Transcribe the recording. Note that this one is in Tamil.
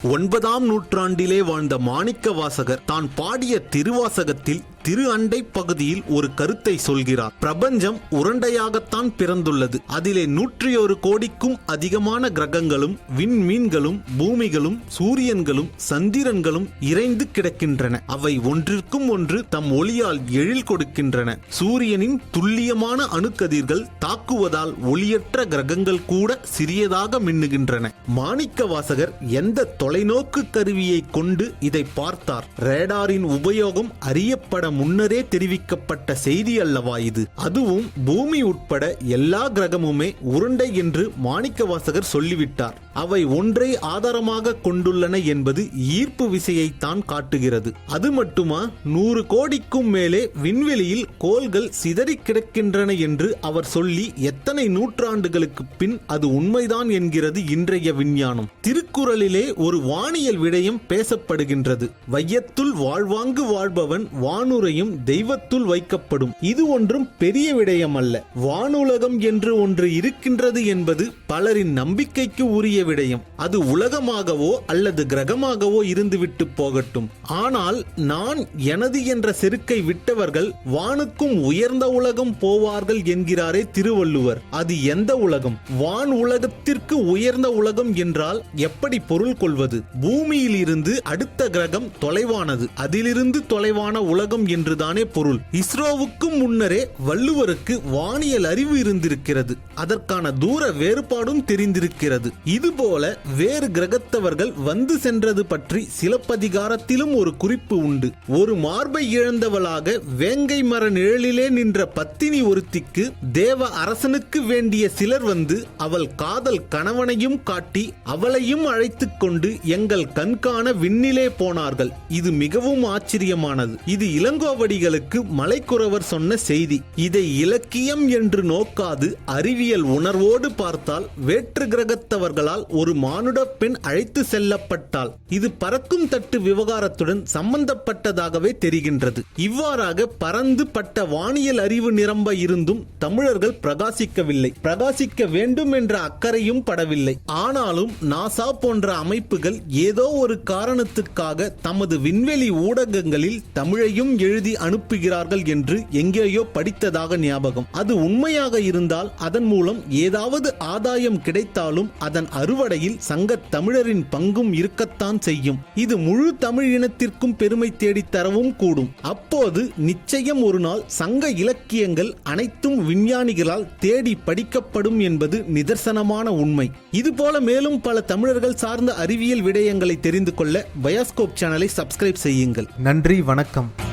ஒன்பதாம் நூற்றாண்டிலே வாழ்ந்த மாணிக்க வாசகர் தான் பாடிய திருவாசகத்தில் திரு அண்டை பகுதியில் ஒரு கருத்தை சொல்கிறார். பிரபஞ்சம் உருண்டையாகத்தான் பிறந்துள்ளது. அதிலே நூற்றி ஒரு கோடிக்கும் அதிகமான கிரகங்களும் விண்மீன்களும் பூமிகளும் சூரியன்களும் சந்திரன்களும் இறைந்து கிடக்கின்றன. அவை ஒன்றிற்கும் ஒன்று தம் ஒளியால் எழில் கொடுக்கின்றன. சூரியனின் துல்லியமான அணுக்கதிர்கள் தாக்குவதால் ஒளியற்ற கிரகங்கள் கூட சிறியதாக மின்னுகின்றன. மாணிக்க வாசகர் எந்த தொலைநோக்கு கருவியை கொண்டு இதை பார்த்தார்? ரேடாரின் உபயோகம் அறியப்பட முன்னரே தெரிவிக்கப்பட்ட செய்தி அல்லவா இது? அதுவும் பூமி உட்பட எல்லா கிரகமுமே உருண்டை என்று மாணிக்கவாசகர் சொல்லிவிட்டார். அவை ஒன்றை ஆதாரமாக கொண்டுள்ளன என்பது ஈர்ப்பு விசையைத்தான் காட்டுகிறது. அது மட்டுமா? நூறு கோடிக்கும் மேலே விண்வெளியில் கோள்கள் சிதறி கிடக்கின்றன என்று அவர் சொல்லி எத்தனை நூற்றாண்டுகளுக்கு பின் அது உண்மைதான் என்கிறது இன்றைய விஞ்ஞானம். திருக்குறளிலே ஒரு வானியல் விடயம் பேசப்படுகின்றது. வையத்துள் வாழ்வாங்கு வாழ்பவன் வானுரையும் தெய்வத்துள் வைக்கப்படும். இது ஒன்றும் பெரிய விடயம் அல்ல வானுலகம் என்று ஒன்று இருக்கின்றது என்பது பலரின் நம்பிக்கைக்கு உரிய விடயம். அது உலகமாகவோ அல்லது கிரகமாகவோ இருந்துவிட்டு போகட்டும். ஆனால் நான் எனது என்ற செருக்கை விட்டவர்கள் வானுக்கும் உயர்ந்த உலகம் போவார்கள் என்கிறாரே திருவள்ளுவர். அது எந்த உலகம்? வான் உலகத்திற்கு உயர்ந்த உலகம் என்றால் எப்படி பொருள் கொள்வது? பூமியில் இருந்து அடுத்த கிரகம் தொலைவானது. அதிலிருந்து தொலைவான உலகம் என்றுதானே பொருள். இஸ்ரோவுக்கும் முன்னரே வள்ளுவருக்கு வானியல் அறிவு இருந்திருக்கிறது. அதற்கான தூர வேறுபாடும் தெரிந்திருக்கிறது. இது இதுபோல வேறு கிரகத்தவர்கள் வந்து சென்றது பற்றி சிலப்பதிகாரத்திலும் ஒரு குறிப்பு உண்டு. ஒரு மார்பை இழந்தவளாக வேங்கை மர நிழலிலே நின்ற பத்தினி ஒருத்திக்கு தேவ அரசனுக்கு வேண்டிய சிலர் வந்து அவள் காதல் கணவனையும் காட்டி அவளையும் அழைத்துக் கொண்டு எங்கள் கண்காண விண்ணிலே போனார்கள். இது மிகவும் ஆச்சரியமானது. இது இளங்கோவடிகளுக்கு மலைக்குறவர் சொன்ன செய்தி. இதை இலக்கியம் என்று நோக்காது அறிவியல் உணர்வோடு பார்த்தால் வேற்று கிரகத்தவர்களால் ஒரு மானுட பெண் அழைத்து செல்லப்பட்டால் இது பறக்கும் தட்டு விவகாரத்துடன் சம்பந்தப்பட்டதாகவே தெரிகின்றது. இவ்வாறாக பறந்து பட்ட வானியல் அறிவு நிரம்ப இருந்தும் தமிழர்கள் பிரகாசிக்கவில்லை. பிரகாசிக்க வேண்டும் என்ற அக்கறையும் படவில்லை. ஆனாலும் நாசா போன்ற அமைப்புகள் ஏதோ ஒரு காரணத்துக்காக தமது விண்வெளி ஊடகங்களில் தமிழையும் எழுதி அனுப்புகிறார்கள் என்று எங்கேயோ படித்ததாக ஞாபகம். அது உண்மையாக இருந்தால் அதன் மூலம் ஏதாவது ஆதாயம் கிடைத்தாலும் அதன் அறுவடையில் சங்க தமிழரின் பங்கும் இருக்கத்தான் செய்யும். இது முழு தமிழ் இனத்திற்கும் பெருமை தேடித் தரவும் கூடும். அப்போது நிச்சயம் ஒரு நாள் சங்க இலக்கியங்கள் அனைத்தும் விஞ்ஞானிகளால் தேடி படிக்கப்படும் என்பது நிதர்சனமான உண்மை. இதுபோல மேலும் பல தமிழர்கள் சார்ந்த அறிவியல் விடயங்களை தெரிந்து கொள்ள பயாஸ்கோப் சேனலை சப்ஸ்கிரைப் செய்யுங்கள். நன்றி வணக்கம்.